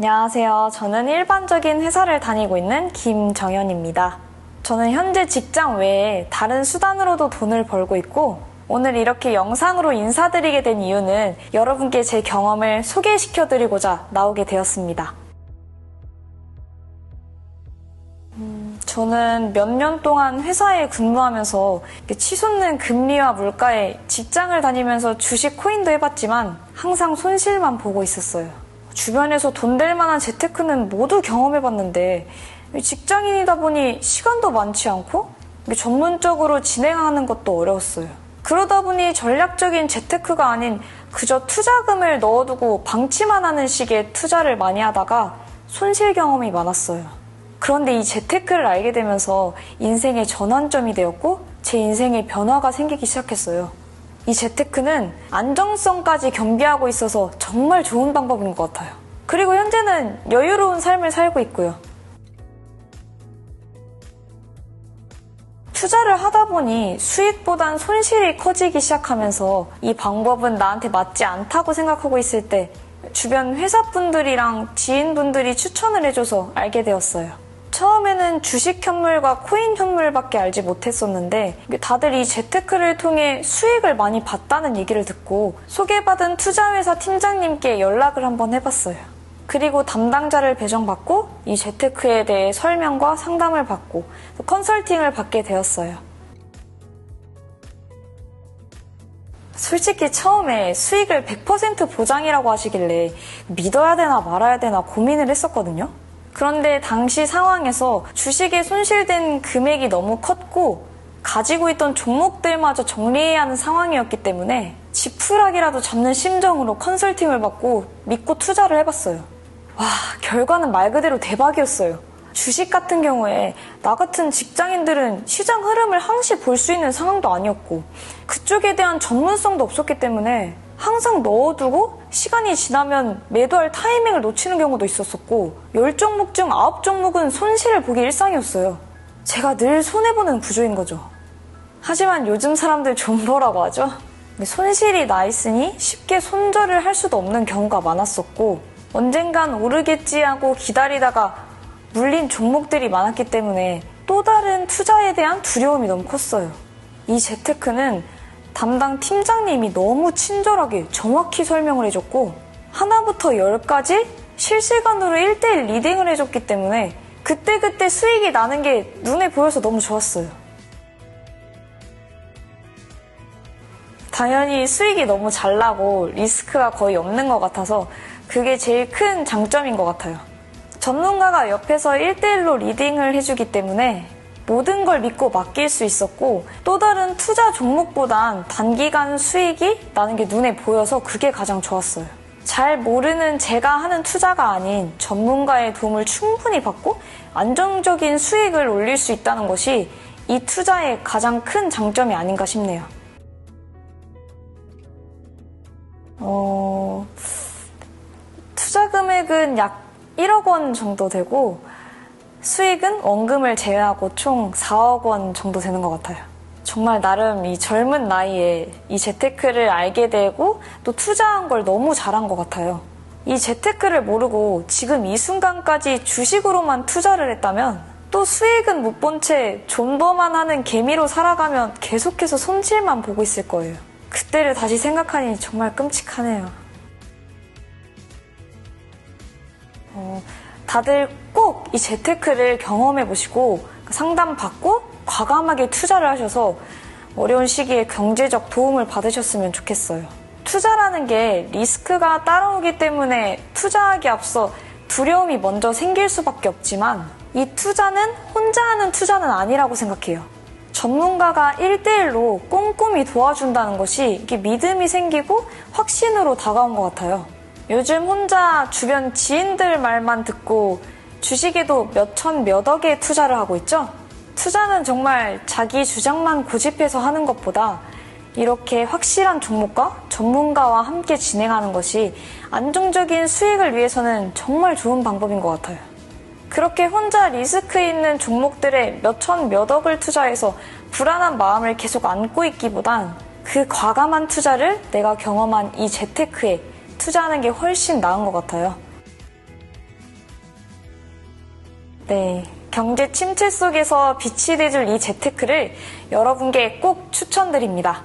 안녕하세요. 저는 일반적인 회사를 다니고 있는 김정현입니다. 저는 현재 직장 외에 다른 수단으로도 돈을 벌고 있고 오늘 이렇게 영상으로 인사드리게 된 이유는 여러분께 제 경험을 소개시켜 드리고자 나오게 되었습니다. 음, 저는 몇 년 동안 회사에 근무하면서 치솟는 금리와 물가에 직장을 다니면서 주식 코인도 해봤지만 항상 손실만 보고 있었어요. 주변에서 돈 될 만한 재테크는 모두 경험해봤는데 직장인이다 보니 시간도 많지 않고 전문적으로 진행하는 것도 어려웠어요. 그러다 보니 전략적인 재테크가 아닌 그저 투자금을 넣어두고 방치만 하는 식의 투자를 많이 하다가 손실 경험이 많았어요. 그런데 이 재테크를 알게 되면서 인생의 전환점이 되었고 제 인생에 변화가 생기기 시작했어요. 이 재테크는 안정성까지 겸비하고 있어서 정말 좋은 방법인 것 같아요. 그리고 현재는 여유로운 삶을 살고 있고요. 투자를 하다 보니 수익보단 손실이 커지기 시작하면서 이 방법은 나한테 맞지 않다고 생각하고 있을 때 주변 회사분들이랑 지인분들이 추천을 해줘서 알게 되었어요. 처음에는 주식 현물과 코인 현물밖에 알지 못했었는데 다들 이 재테크를 통해 수익을 많이 봤다는 얘기를 듣고 소개받은 투자회사 팀장님께 연락을 한번 해봤어요. 그리고 담당자를 배정받고 이 재테크에 대해 설명과 상담을 받고 컨설팅을 받게 되었어요. 솔직히 처음에 수익을 100% 보장이라고 하시길래 믿어야 되나 말아야 되나 고민을 했었거든요. 그런데 당시 상황에서 주식에 손실된 금액이 너무 컸고 가지고 있던 종목들마저 정리해야 하는 상황이었기 때문에 지푸라기라도 잡는 심정으로 컨설팅을 받고 믿고 투자를 해봤어요. 와, 결과는 말 그대로 대박이었어요. 주식 같은 경우에 나 같은 직장인들은 시장 흐름을 항시 볼 수 있는 상황도 아니었고 그쪽에 대한 전문성도 없었기 때문에 항상 넣어두고 시간이 지나면 매도할 타이밍을 놓치는 경우도 있었었고 10종목 중 9종목은 손실을 보기 일상이었어요. 제가 늘 손해보는 구조인 거죠. 하지만 요즘 사람들 존버라고 하죠. 손실이 나 있으니 쉽게 손절을 할 수도 없는 경우가 많았었고 언젠간 오르겠지 하고 기다리다가 물린 종목들이 많았기 때문에 또 다른 투자에 대한 두려움이 너무 컸어요. 이 재테크는 담당 팀장님이 너무 친절하게 정확히 설명을 해줬고 하나부터 열까지 실시간으로 1대1 리딩을 해줬기 때문에 그때그때 수익이 나는 게 눈에 보여서 너무 좋았어요. 당연히 수익이 너무 잘 나고 리스크가 거의 없는 것 같아서 그게 제일 큰 장점인 것 같아요. 전문가가 옆에서 1대1로 리딩을 해주기 때문에 모든 걸 믿고 맡길 수 있었고 또 다른 투자 종목보단 단기간 수익이 나는 게 눈에 보여서 그게 가장 좋았어요. 잘 모르는 제가 하는 투자가 아닌 전문가의 도움을 충분히 받고 안정적인 수익을 올릴 수 있다는 것이 이 투자의 가장 큰 장점이 아닌가 싶네요. 어, 투자 금액은 약 1억 원 정도 되고 수익은 원금을 제외하고 총 4억 원 정도 되는 것 같아요. 정말 나름 이 젊은 나이에 이 재테크를 알게 되고 또 투자한 걸 너무 잘한 것 같아요. 이 재테크를 모르고 지금 이 순간까지 주식으로만 투자를 했다면 또 수익은 못 본 채 존버만 하는 개미로 살아가면 계속해서 손실만 보고 있을 거예요. 그때를 다시 생각하니 정말 끔찍하네요. 어, 다들 꼭 이 재테크를 경험해 보시고 상담 받고 과감하게 투자를 하셔서 어려운 시기에 경제적 도움을 받으셨으면 좋겠어요. 투자라는 게 리스크가 따라오기 때문에 투자하기 앞서 두려움이 먼저 생길 수밖에 없지만 이 투자는 혼자 하는 투자는 아니라고 생각해요. 전문가가 1대1로 꼼꼼히 도와준다는 것이 이게 믿음이 생기고 확신으로 다가온 것 같아요. 요즘 혼자 주변 지인들 말만 듣고 주식에도 몇 천, 몇 억에 투자를 하고 있죠? 투자는 정말 자기 주장만 고집해서 하는 것보다 이렇게 확실한 종목과 전문가와 함께 진행하는 것이 안정적인 수익을 위해서는 정말 좋은 방법인 것 같아요. 그렇게 혼자 리스크 있는 종목들에 몇 천, 몇 억을 투자해서 불안한 마음을 계속 안고 있기보단 그 과감한 투자를 내가 경험한 이 재테크에 투자하는 게 훨씬 나은 것 같아요. 네. 경제 침체 속에서 빛이 되줄 이 재테크를 여러분께 꼭 추천드립니다.